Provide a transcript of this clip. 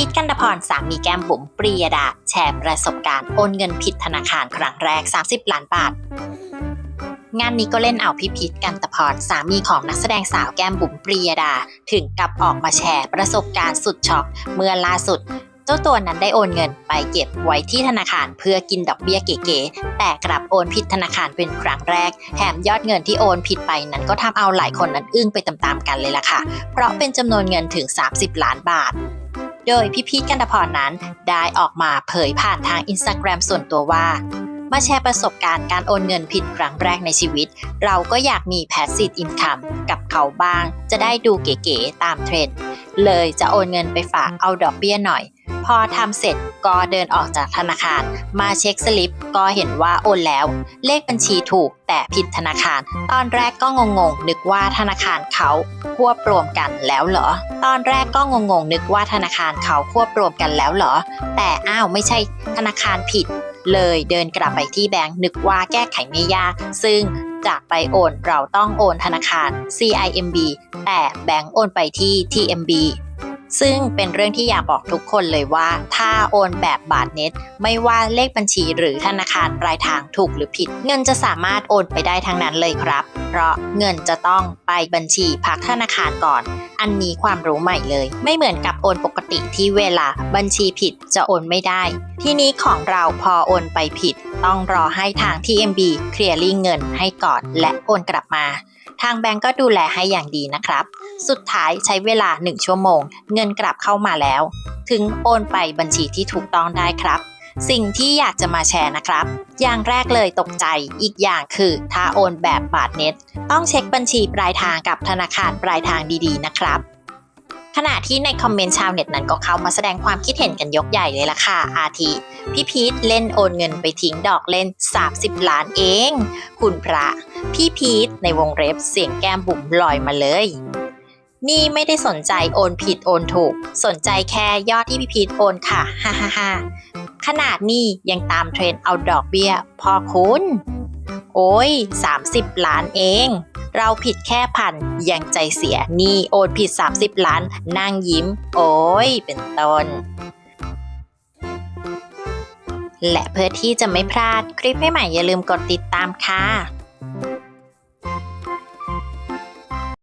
พีทกันตพรสามีแก้มบุ๋มปรียดา แชร์ประสบการณ์โอนเงินผิดธนาคารครั้งแรก 30 ล้านบาท งานนี้ก็เล่นเอาพี่พีทกันตพรสามีของนักแสดงสาวแก้มบุ๋มปรียดา ถึงกับออกมาแชร์ประสบการณ์สุดช็อกเมื่อล่าสุดเจ้าตัวนั้นได้โอนเงินไปเก็บไว้ที่ธนาคารเพื่อกินดอกเบี้ยเก๋ๆ แต่กลับโอนผิดธนาคารเป็นครั้งแรก แถมยอดเงินที่โอนผิดไปนั้นก็ทำเอาหลายคนนั้นอึ้งไปตามๆกันเลยล่ะค่ะ เพราะเป็นจำนวนเงินถึง 30 ล้านบาท โดยพี่พีทกันตพรนั้น ได้ออกมาเผยผ่านทางอินสตาแกรมส่วนตัวว่า มาแชร์ประสบการณ์การโอนเงินผิดครั้งแรกในชีวิต เราก็อยากมี passive income กับเขาบ้าง จะได้ดูเก๋ๆตามเทรนด์เลยจะโอนเงินไปฝากเอาดอกเบี้ยหน่อย พอทำเสร็จก็เดินออกจากธนาคาร มาเช็คสลิปก็เห็นว่าโอนแล้ว เลขบัญชีถูกแต่ผิดธนาคาร ตอนแรกก็งงๆนึกว่าธนาคารเขาควบรวมกันแล้วเหรอ ตอนแรกก็งงๆนึกว่าธนาคารเขาควบรวมกันแล้วเหรอ แต่อ้าวไม่ใช่ธนาคารผิด เลยเดินกลับไปที่แบงค์นึกว่าแก้ไขไม่ยาก ซึ่งจากไปโอนเราต้องโอนธนาคาร CIMB แต่แบงค์โอนไปที่ TMB ซึ่งเป็นเรื่องที่อยากบอกทุกคนเลยว่า ถ้าโอนแบบบาทเน็ต ไม่ว่าเลขบัญชีหรือธนาคารปลายทางถูกหรือผิด เงินจะสามารถโอนไปได้ทั้งนั้นเลยครับ เพราะเงินจะต้องไปบัญชีพักธนาคารก่อน อันนี้ความรู้ใหม่เลย ไม่เหมือนกับโอนปกติที่เวลาบัญชีผิดจะโอนไม่ได้ ที่นี้ของเราพอโอนไปผิด ต้องรอให้ทาง TMB เคลียร์ลิงเงินให้ก่อน และโอนกลับมา ทางแบงก์ก็ดูแลให้อย่างดีนะครับ สุดท้ายใช้เวลา 1 ชั่วโมง เงินกลับเข้ามาแล้ว ถึงโอนไปบัญชีที่ถูกต้องได้ครับ สิ่งที่อยากจะมาแชร์นะครับ อย่างแรกเลยตกใจ อีกอย่างคือถ้าโอนแบบบาทเน็ต ต้องเช็คบัญชีปลายทางกับธนาคารปลายทางดีๆนะครับ ขณะที่ในคอมเมนต์ชาวเน็ตนั้นก็เข้ามาแสดงความคิดเห็นกันยกใหญ่เลยล่ะค่ะ อาทิพี่พีทเล่นโอนเงินไปทิ้งดอกเล่น 30 ล้านเอง คุณพระ พี่พีทในวงเล็บเสียงแก้มบุ๋มลอยมาเลย นี่ไม่ได้สนใจโอนผิดโอนถูก สนใจแค่ยอดที่พี่พีทโอนค่ะฮ่าฮ่าฮ่าขนาดนี้ยังตามเทรนเอาดอกเบี้ยพอคุณ โอ้ย 30 ล้านเอง เราผิดแค่พันยังใจเสียนี่โอนผิด 30 ล้านนั่งยิ้ม โอ้ยเป็นต้น และเพื่อที่จะไม่พลาดคลิปใหม่ๆอย่าลืมกดติดตามค่ะ